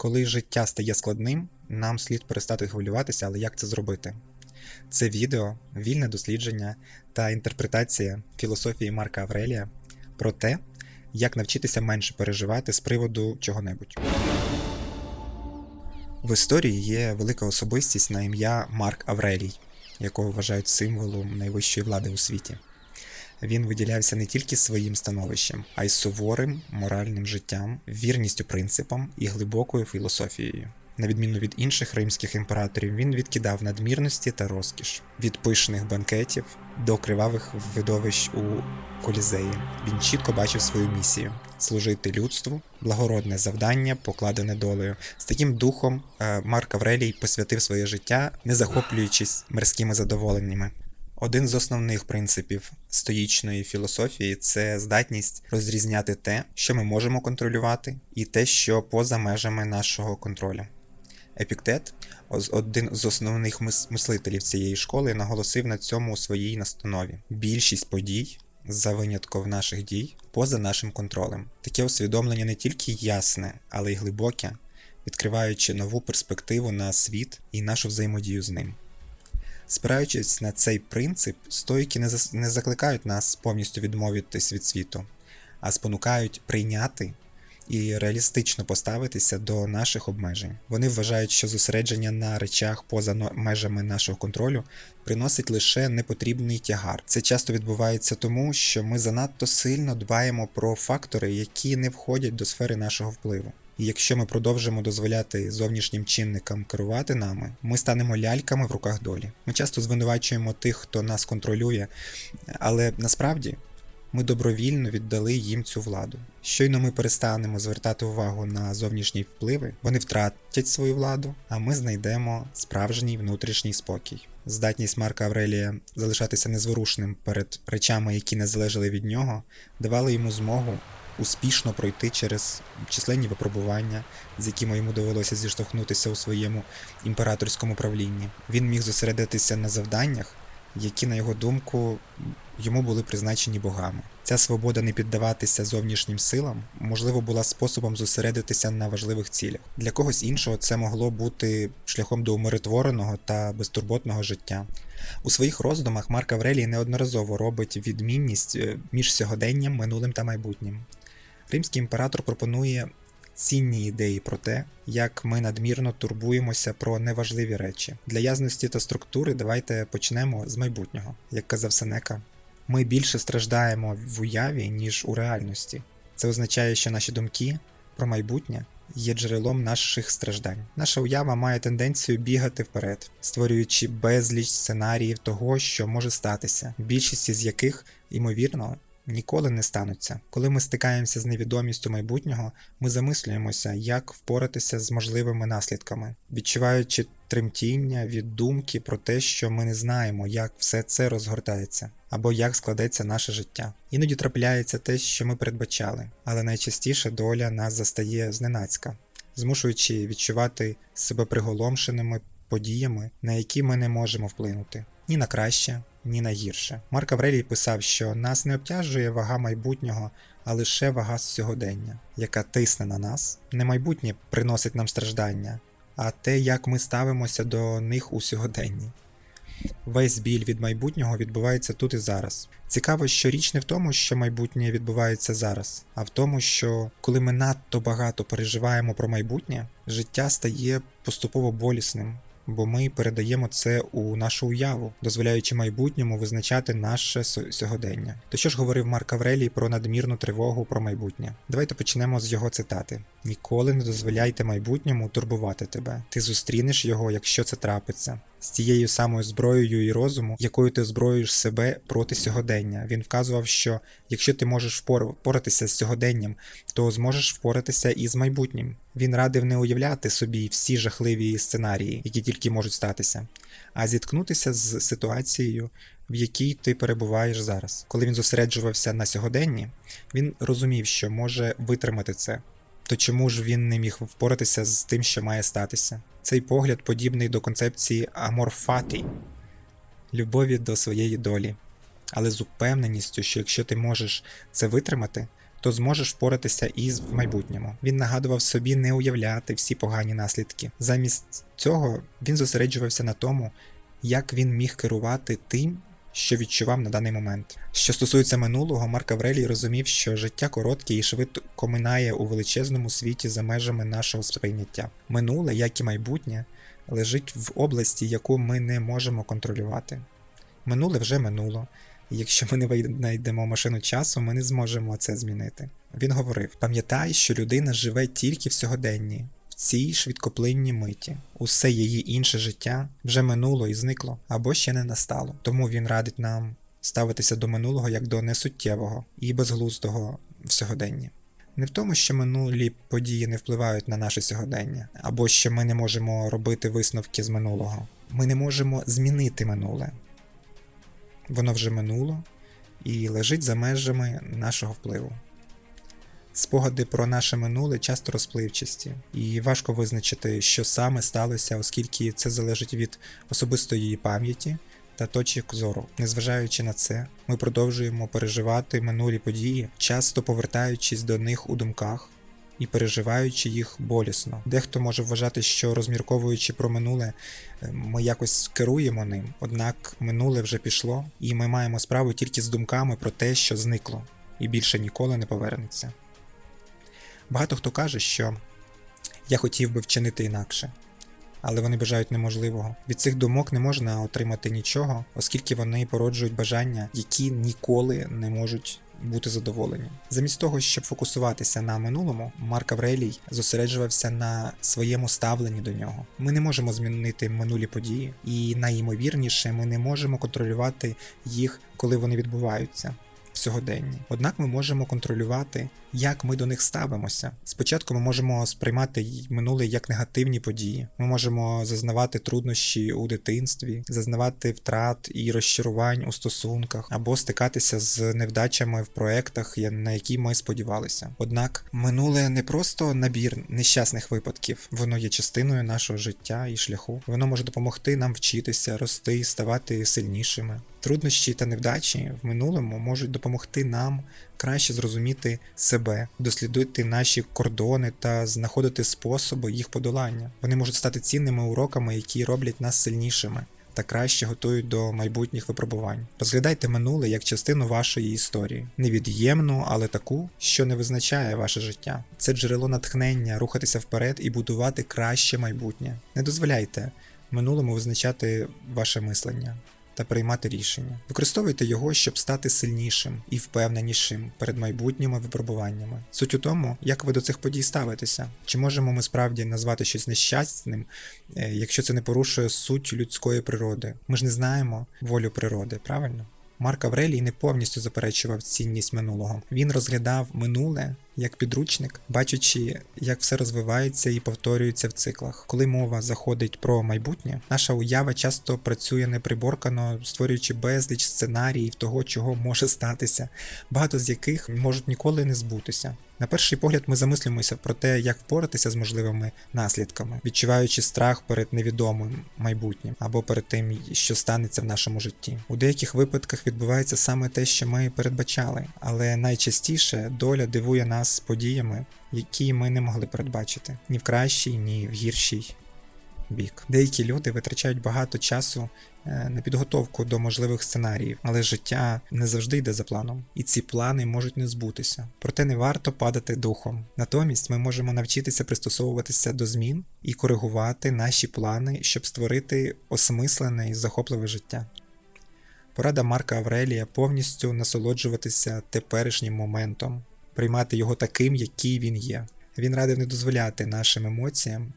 Коли життя стає складним, нам слід перестати хвилюватися, але як це зробити? Це відео, вільне дослідження та інтерпретація філософії Марка Аврелія про те, як навчитися менше переживати з приводу чого-небудь. В історії є велика особистість на ім'я Марк Аврелій, якого вважають символом найвищої влади у світі. Він виділявся не тільки своїм становищем, а й суворим моральним життям, вірністю принципам і глибокою філософією. На відміну від інших римських імператорів, він відкидав надмірності та розкіш від пишних банкетів до кривавих видовищ у колізеї. Він чітко бачив свою місію служити людству, благородне завдання, покладене долею. З таким духом е, Марк Аврелій посвятив своє життя, не захоплюючись мирськими задоволеннями. Один з основних принципів стоїчної філософії це здатність розрізняти те, що ми можемо контролювати, і те, що поза межами нашого контролю. Епіктет, один з основних мислителів цієї школи, наголосив на цьому у своїй настанові. Більшість подій, за винятком наших дій, поза нашим контролем. Таке усвідомлення не тільки ясне, але й глибоке, відкриваючи нову перспективу на світ і нашу взаємодію з ним. Спираючись на цей принцип, стоїки не, зас- не закликають нас повністю відмовитись від світу, а спонукають прийняти і реалістично поставитися до наших обмежень. Вони вважають, що зосередження на речах поза межами нашого контролю приносить лише непотрібний тягар. Це часто відбувається тому, що ми занадто сильно дбаємо про фактори, які не входять до сфери нашого впливу. І якщо ми продовжимо дозволяти зовнішнім чинникам керувати нами, ми станемо ляльками в руках долі. Ми часто звинувачуємо тих, хто нас контролює, але насправді ми добровільно віддали їм цю владу. Щойно ми перестанемо звертати увагу на зовнішні впливи, вони втратять свою владу, а ми знайдемо справжній внутрішній спокій. Здатність Марка Аврелія залишатися незворушним перед речами, які не залежали від нього, давала йому змогу успішно пройти через численні випробування, з якими йому довелося зіштовхнутися у своєму імператорському правлінні. Він міг зосередитися на завданнях, які, на його думку, йому були призначені богами. Ця свобода не піддаватися зовнішнім силам, можливо, була способом зосередитися на важливих цілях. Для когось іншого це могло бути шляхом до умиротвореного та безтурботного життя. У своїх роздумах Марк Аврелій неодноразово робить відмінність е, між сьогоденням, минулим та майбутнім. Римський імператор пропонує цінні ідеї про те, як ми надмірно турбуємося про неважливі речі. Для ясності та структури давайте почнемо з майбутнього. Як казав Сенека, ми більше страждаємо в уяві, ніж у реальності. Це означає, що наші думки про майбутнє є джерелом наших страждань. Наша уява має тенденцію бігати вперед, створюючи безліч сценаріїв того, що може статися, більшість з яких, ймовірно, ніколи не стануться. Коли ми стикаємося з невідомістю майбутнього, ми замислюємося, як впоратися з можливими наслідками, відчуваючи тремтіння від думки про те, що ми не знаємо, як все це розгортається, або як складеться наше життя. Іноді трапляється те, що ми передбачали, але найчастіше доля нас застає зненацька, змушуючи відчувати себе приголомшеними подіями, на які ми не можемо вплинути ні на краще, ні на гірше. Марк Аврелій писав, що нас не обтяжує вага майбутнього, а лише вага сьогодення, яка тисне на нас. Не майбутнє приносить нам страждання, а те, як ми ставимося до них у сьогоденні. Весь біль від майбутнього відбувається тут і зараз. Цікаво, що річ не в тому, що майбутнє відбувається зараз, а в тому, що коли ми надто багато переживаємо про майбутнє, життя стає поступово болісним, бо ми передаємо це у нашу уяву, дозволяючи майбутньому визначати наше сьогодення. То що ж говорив Марк Аврелій про надмірну тривогу про майбутнє? Давайте почнемо з його цитати: Ніколи не дозволяйте майбутньому турбувати тебе. Ти зустрінеш його, якщо це трапиться. З тією самою зброєю і розуму, якою ти озброюєш себе проти сьогодення. Він вказував, що якщо ти можеш впор- впоратися з сьогоденням, то зможеш впоратися і з майбутнім. Він радив не уявляти собі всі жахливі сценарії, які тільки можуть статися, а зіткнутися з ситуацією, в якій ти перебуваєш зараз. Коли він зосереджувався на сьогоденні, він розумів, що може витримати це. То чому ж він не міг впоратися з тим, що має статися? Цей погляд подібний до концепції аморфатій любові до своєї долі, але з упевненістю, що якщо ти можеш це витримати, то зможеш впоратися і в майбутньому. Він нагадував собі не уявляти всі погані наслідки. Замість цього він зосереджувався на тому, як він міг керувати тим, що відчував на даний момент. Що стосується минулого, Марк Аврелій розумів, що життя коротке і швидко минає у величезному світі за межами нашого сприйняття. Минуле, як і майбутнє, лежить в області, яку ми не можемо контролювати. Минуле вже минуло, і якщо ми не винайдемо машину часу, ми не зможемо це змінити. Він говорив: пам'ятай, що людина живе тільки в сьогоденні, цій швидкоплинній миті. Усе її інше життя вже минуло і зникло, або ще не настало. Тому він радить нам ставитися до минулого як до несуттєвого і безглуздого в сьогоденні. Не в тому, що минулі події не впливають на наше сьогодення, або що ми не можемо робити висновки з минулого. Ми не можемо змінити минуле. Воно вже минуло і лежить за межами нашого впливу. Спогади про наше минуле часто розпливчасті, і важко визначити, що саме сталося, оскільки це залежить від особистої пам'яті та точок зору. Незважаючи на це, ми продовжуємо переживати минулі події, часто повертаючись до них у думках і переживаючи їх болісно. Дехто може вважати, що розмірковуючи про минуле, ми якось керуємо ним, однак минуле вже пішло, і ми маємо справу тільки з думками про те, що зникло, і більше ніколи не повернеться. Багато хто каже, що я хотів би вчинити інакше, але вони бажають неможливого. Від цих думок не можна отримати нічого, оскільки вони породжують бажання, які ніколи не можуть бути задоволені. Замість того, щоб фокусуватися на минулому, Марк Аврелій зосереджувався на своєму ставленні до нього. Ми не можемо змінити минулі події, і найімовірніше, ми не можемо контролювати їх, коли вони відбуваються в сьогоденні. Однак ми можемо контролювати, як ми до них ставимося. Спочатку ми можемо сприймати минуле як негативні події. Ми можемо зазнавати труднощі у дитинстві, зазнавати втрат і розчарувань у стосунках, або стикатися з невдачами в проектах, на які ми сподівалися. Однак минуле не просто набір нещасних випадків, воно є частиною нашого життя і шляху. Воно може допомогти нам вчитися, рости, ставати сильнішими. Труднощі та невдачі в минулому можуть допомогти нам краще зрозуміти себе, дослідити наші кордони та знаходити способи їх подолання. Вони можуть стати цінними уроками, які роблять нас сильнішими. Та краще готують до майбутніх випробувань. Розглядайте минуле як частину вашої історії, невід'ємну, але таку, що не визначає ваше життя. Це джерело натхнення, рухатися вперед і будувати краще майбутнє. Не дозволяйте минулому визначати ваше мислення та приймати рішення. Використовуйте його, щоб стати сильнішим і впевненішим перед майбутніми випробуваннями. Суть у тому, як ви до цих подій ставитеся. Чи можемо ми справді назвати щось нещасним, е, якщо це не порушує суть людської природи? Ми ж не знаємо волю природи, правильно? Марк Аврелій не повністю заперечував цінність минулого. Він розглядав минуле як підручник, бачачи, як все розвивається і повторюється в циклах. Коли мова заходить про майбутнє, наша уява часто працює неприборкано, створюючи безліч сценаріїв того, чого може статися, багато з яких можуть ніколи не збутися. На перший погляд, ми замислюємося про те, як впоратися з можливими наслідками, відчуваючи страх перед невідомим майбутнім або перед тим, що станеться в нашому житті. У деяких випадках відбувається саме те, що ми передбачали, але найчастіше доля дивує нас подіями, які ми не могли передбачити ні в кращій, ні в гіршій бік. Деякі люди витрачають багато часу е, на підготовку до можливих сценаріїв, але життя не завжди йде за планом, і ці плани можуть не збутися. Проте не варто падати духом. Натомість ми можемо навчитися пристосовуватися до змін і коригувати наші плани, щоб створити осмислене і захопливе життя. Порада Марка Аврелія повністю насолоджуватися теперішнім моментом, приймати його таким, який він є. Він радив не дозволяти нашим емоціям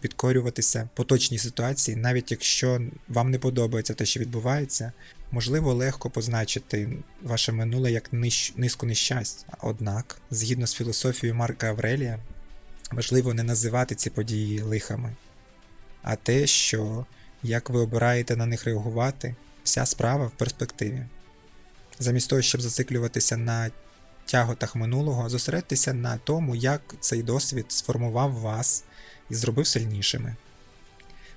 підкорюватися поточній ситуації, навіть якщо вам не подобається те, що відбувається, можливо легко позначити ваше минуле як ниж... низку нещасть. Однак, згідно з філософією Марка Аврелія, важливо не називати ці події лихами, а те, що як ви обираєте на них реагувати, вся справа в перспективі. Замість того, щоб зациклюватися на тяготах минулого, зосередьтеся на тому, як цей досвід сформував вас і зробив сильнішими.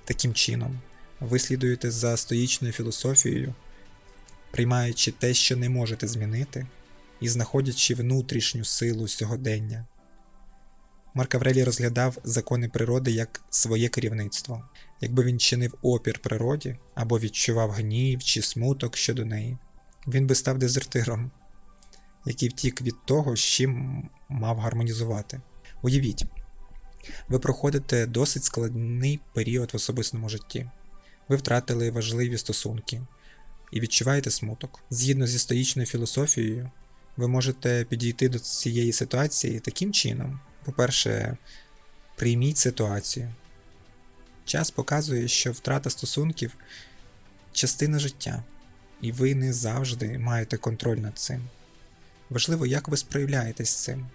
Таким чином, ви слідуєте за стоїчною філософією, приймаючи те, що не можете змінити, і знаходячи внутрішню силу сьогодення. Марк Аврелій розглядав закони природи як своє керівництво. Якби він чинив опір природі або відчував гнів чи смуток щодо неї, він би став дезертиром, який втік від того, з чим мав гармонізувати. Уявіть, ви проходите досить складний період в особистому житті. Ви втратили важливі стосунки і відчуваєте смуток. Згідно зі стоїчною філософією, ви можете підійти до цієї ситуації таким чином. По-перше, прийміть ситуацію. Час показує, що втрата стосунків частина життя, і ви не завжди маєте контроль над цим. Важливо, як ви справляєтесь з цим.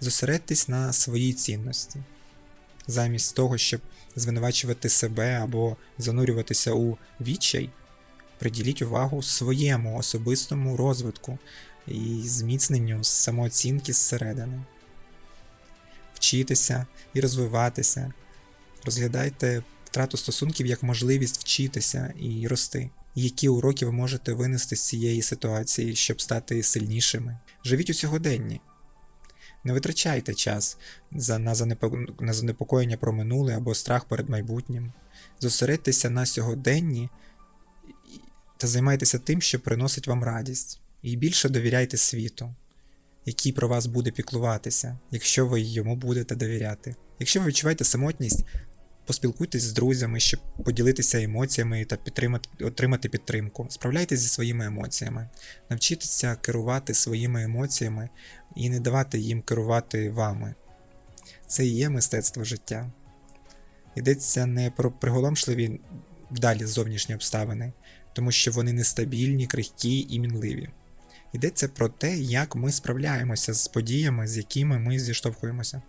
Зосередьтесь на своїй цінності. Замість того, щоб звинувачувати себе або занурюватися у відчай, приділіть увагу своєму особистому розвитку і зміцненню самооцінки зсередини. Вчитися і розвиватися. Розглядайте втрату стосунків як можливість вчитися і рости. Які уроки ви можете винести з цієї ситуації, щоб стати сильнішими? Живіть у сьогоденні. Не витрачайте час за, на, занепо- на занепокоєння про минуле або страх перед майбутнім. Зосередьтеся на сьогоденні та займайтеся тим, що приносить вам радість. І більше довіряйте світу, який про вас буде піклуватися, якщо ви йому будете довіряти. Якщо ви відчуваєте самотність, поспілкуйтесь з друзями, щоб поділитися емоціями та підтримати, отримати підтримку. Справляйтесь зі своїми емоціями, навчіться керувати своїми емоціями і не давати їм керувати вами. Це і є мистецтво життя. Йдеться не про приголомшливі вдалі зовнішні обставини, тому що вони нестабільні, крихкі і мінливі. Йдеться про те, як ми справляємося з подіями, з якими ми зіштовхуємося.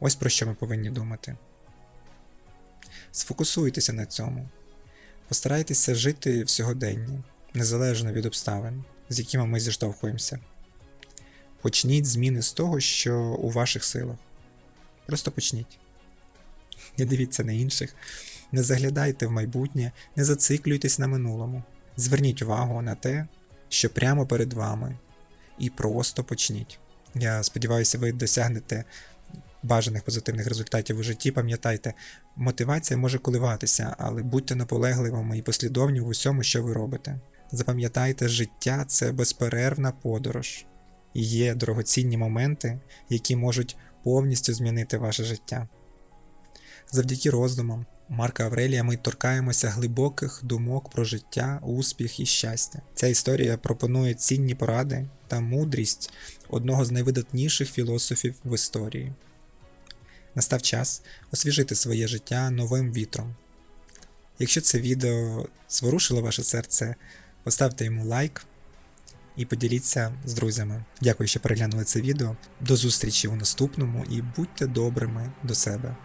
Ось про що ми повинні думати. Сфокусуйтеся на цьому. Постарайтеся жити в сьогоденні, незалежно від обставин, з якими ми зіштовхуємося. Почніть зміни з того, що у ваших силах. Просто почніть. Не дивіться на інших, не заглядайте в майбутнє, не зациклюйтесь на минулому. Зверніть увагу на те, що прямо перед вами, і просто почніть. Я сподіваюся, ви досягнете бажаних позитивних результатів у житті. Пам'ятайте, мотивація може коливатися, але будьте наполегливими і послідовні в усьому, що ви робите. Запам'ятайте, життя це безперервна подорож, і є дорогоцінні моменти, які можуть повністю змінити ваше життя. Завдяки роздумам Марка Аврелія ми торкаємося глибоких думок про життя, успіх і щастя. Ця історія пропонує цінні поради та мудрість одного з найвидатніших філософів в історії. Настав час освіжити своє життя новим вітром. Якщо це відео зворушило ваше серце, поставте йому лайк і поділіться з друзями. Дякую, що переглянули це відео. До зустрічі у наступному і будьте добрими до себе.